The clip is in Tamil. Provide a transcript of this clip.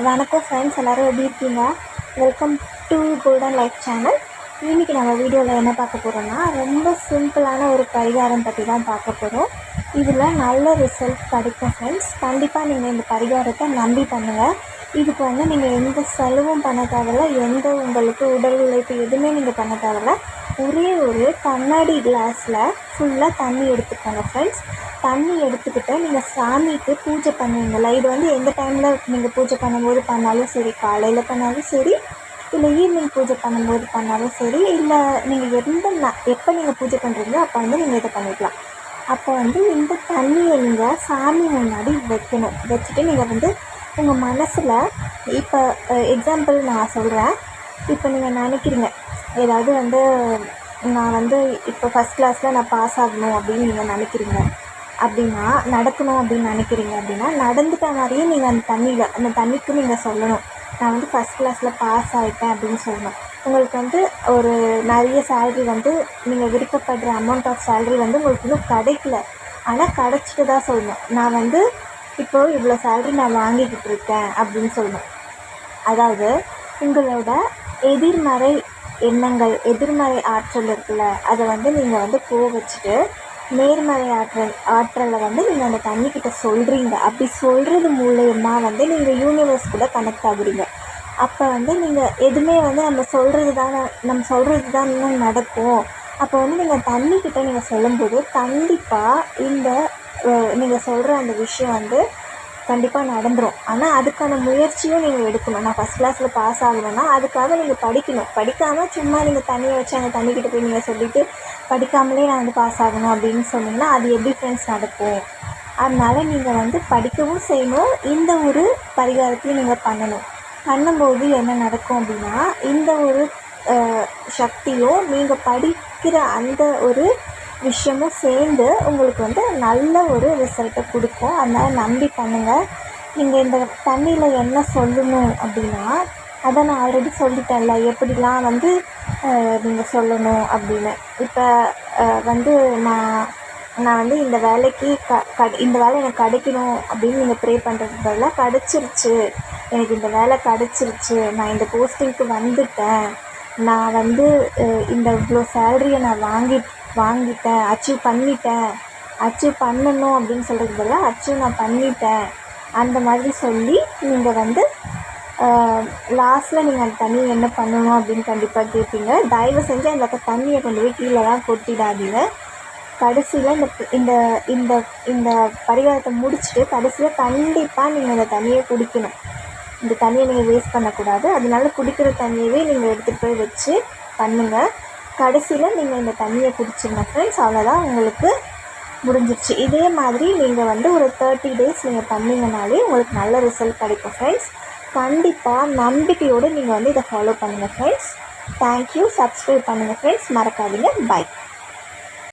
வணக்கம் ஃப்ரெண்ட்ஸ் எல்லோரும் எப்படி இருக்கீங்க? Welcome to Golden Life channel இன்றைக்கி நம்ம வீடியோவில் என்ன பார்க்க போகிறோம்னா ரொம்ப சிம்பிளான ஒரு பரிகாரம் பற்றி தான் பார்க்க போகிறோம் இதில் நல்ல ரிசல்ட் கிடைக்கும் ஃப்ரெண்ட்ஸ் கண்டிப்பாக நீங்கள் இந்த பரிகாரத்தை நம்பி பண்ணுங்கள் இதுக்கு வந்து நீங்கள் எந்த செலவும் பண்ண தேவையில்ல எந்த உங்களுக்கு உடல் உழைப்பு எதுவுமே நீங்கள் பண்ண தேவையில்ல. ஒரே ஒரு கண்ணாடி கிளாஸில் ஃபுல்லாக தண்ணி எடுத்துக்கோங்க ஃப்ரெண்ட்ஸ் தண்ணி எடுத்துக்கிட்டு நீங்கள் சாமிக்கு பூஜை பண்ணுவீங்களா இது வந்து எந்த டைமில் நீங்கள் பூஜை பண்ணும்போது பண்ணாலும் சரி காலையில் பண்ணாலும் சரி இல்லை ஈவினிங் பூஜை பண்ணும்போது பண்ணாலும் சரி இல்லை நீங்கள் எந்த எப்போ நீங்கள் பூஜை பண்ணுறீங்களோ அப்போ வந்து நீங்கள் இதை பண்ணிக்கலாம். அப்போ வந்து இந்த தண்ணியை நீங்கள் சாமி முன்னாடி வைக்கணும். வச்சுட்டு நீங்கள் வந்து உங்கள் மனசில் இப்போ எக்ஸாம்பிள் நான் சொல்கிறேன் இப்போ நீங்கள் நினைக்கிறீங்க ஏதாவது வந்து நான் வந்து இப்போ ஃபஸ்ட் கிளாஸில் நான் பாஸ் ஆகணும் அப்படின்னு நீங்கள் நினைக்கிறீங்க. அப்படின்னா நடக்கணும் அப்படின்னு நினைக்கிறீங்க அப்படின்னா நடந்துட்ட மாதிரியே நீங்கள் அந்த தண்ணியில் அந்த தண்ணிக்கு நீங்கள் சொல்லணும். நான் வந்து ஃபஸ்ட் கிளாஸில் பாஸ் ஆகிட்டேன் அப்படின்னு சொல்லணும். உங்களுக்கு வந்து ஒரு நிறைய சேல்ரி வந்து நீங்கள் விருப்பப்படுற அமௌண்ட் ஆஃப் சேல்ரி வந்து உங்களுக்கு இன்னும் கிடைக்கல. ஆனால் கிடச்சிட்டு தான் சொல்லணும். நான் வந்து இப்போது இவ்வளோ சேல்ரி நான் வாங்கிக்கிட்டு இருக்கேன் அப்படின்னு சொல்லணும். அதாவது உங்களோட எதிர்மறை எண்ணங்கள் எதிர்மறை ஆற்றல் இருக்குல்ல அதை வந்து நீங்கள் வந்து போக வச்சுட்டு நேர்மறை ஆற்றல் ஆற்றலை வந்து நீங்கள் அந்த தண்ணிக்கிட்ட சொல்கிறீங்க அப்படி சொல்கிறது மூலயமா வந்து நீங்கள் யூனிவர்ஸ் கூட கனெக்ட் ஆகுறீங்க. அப்போ வந்து நீங்கள் எதுவுமே வந்து நம்ம சொல்கிறது தான் நம்ம சொல்கிறது தான் இன்னும் நடக்கும். அப்போ வந்து நீங்கள் தண்ணிக்கிட்ட நீங்கள் சொல்லும்போது கண்டிப்பாக இந்த நீங்கள் சொல்கிற அந்த விஷயம் வந்து கண்டிப்பாக நடந்துடும் ஆனால் அதுக்கான முயற்சியும் நீங்கள் எடுக்கணும். நான் ஃபஸ்ட் கிளாஸில் பாஸ் ஆகணும்னா அதுக்காக நீங்கள் படிக்கணும். படிக்காமல் சும்மா நீங்கள் தண்ணியை வச்சு அந்த தண்ணிக்கிட்ட போய் நீங்கள் சொல்லிவிட்டு படிக்காமலே நான் வந்து பாஸ் ஆகணும் அப்படின்னு சொன்னீங்கன்னா அது எப்படி ஃப்ரெண்ட்ஸ் நடக்கும்? அதனால் நீங்கள் வந்து படிக்கவும் செய்யணும். இந்த ஒரு பரிகாரத்தையும் நீங்கள் பண்ணணும். பண்ணும்போது என்ன நடக்கும் அப்படின்னா இந்த ஒரு சக்தியும் நீங்கள் படிக்கிற அந்த ஒரு விஷயமும் சேர்ந்து உங்களுக்கு வந்து நல்ல ஒரு ரிசல்ட்டை கொடுக்கும். அதனால் நம்பி பண்ணுங்கள் நீங்கள் இந்த தண்ணியில் என்ன சொல்லணும் அப்படின்னா அதை நான் ஆல்ரெடி சொல்லிட்டேன்ல. எப்படிலாம் வந்து நீங்கள் சொல்லணும் அப்படின்னு. இப்போ வந்து நான் நான் வந்து இந்த வேலைக்கு க க இந்த வேலை எனக்கு கிடைக்கணும் அப்படின்னு நீங்கள் ப்ரே பண்ணுறதுக்கு பதிலாக கிடச்சிருச்சு. எனக்கு இந்த வேலை கிடச்சிருச்சு. நான் இந்த போஸ்டிங்க்கு வந்துட்டேன். நான் வந்து இந்த இவ்வளோ சேலரியை நான் வாங்கி வாங்கிட்டேன் அச்சீவ் பண்ணிட்டேன். அச்சீவ் பண்ணணும் அப்படின்னு சொல்கிறதுக்கு பதிலாக அச்சீவ் நான் பண்ணிட்டேன். அந்த மாதிரி சொல்லி நீங்கள் வந்து லாஸ்ட்டில் நீங்கள் அந்த தண்ணியை என்ன பண்ணணும் அப்படின்னு கண்டிப்பாக கேட்பீங்க தயவு செஞ்சு அந்த தண்ணியை கொண்டு போய் கீழே தான் கொட்டிடாதீங்க. கடைசியில் இந்த இந்த இந்த இந்த பரிகாரத்தை முடிச்சுட்டு கடைசியில் கண்டிப்பாக நீங்கள் இந்த தண்ணியை குடிக்கணும். இந்த தண்ணியை நீங்கள் வேஸ்ட் பண்ணக்கூடாது. அதனால குடிக்கிற தண்ணியவே நீங்கள் எடுத்துகிட்டு போய் வச்சு பண்ணுங்கள் கடைசியில் நீங்கள் இந்த தண்ணியை குடிச்சிருங்க ஃப்ரெண்ட்ஸ் அவ்வளோதான் உங்களுக்கு முடிஞ்சிருச்சு. இதே மாதிரி நீங்கள் வந்து ஒரு தேர்ட்டி டேஸ் நீங்கள் பண்ணிங்கனாலே உங்களுக்கு நல்ல ரிசல்ட் கிடைக்கும் ஃப்ரெண்ட்ஸ் கண்டிப்பாக நம்பிக்கையோடு நீங்கள் வந்து இதை ஃபாலோ பண்ணுங்கள் ஃப்ரெண்ட்ஸ் தேங்க்யூ சப்ஸ்கிரைப் பண்ணுங்கள் ஃப்ரெண்ட்ஸ் மறக்காதீங்க. பை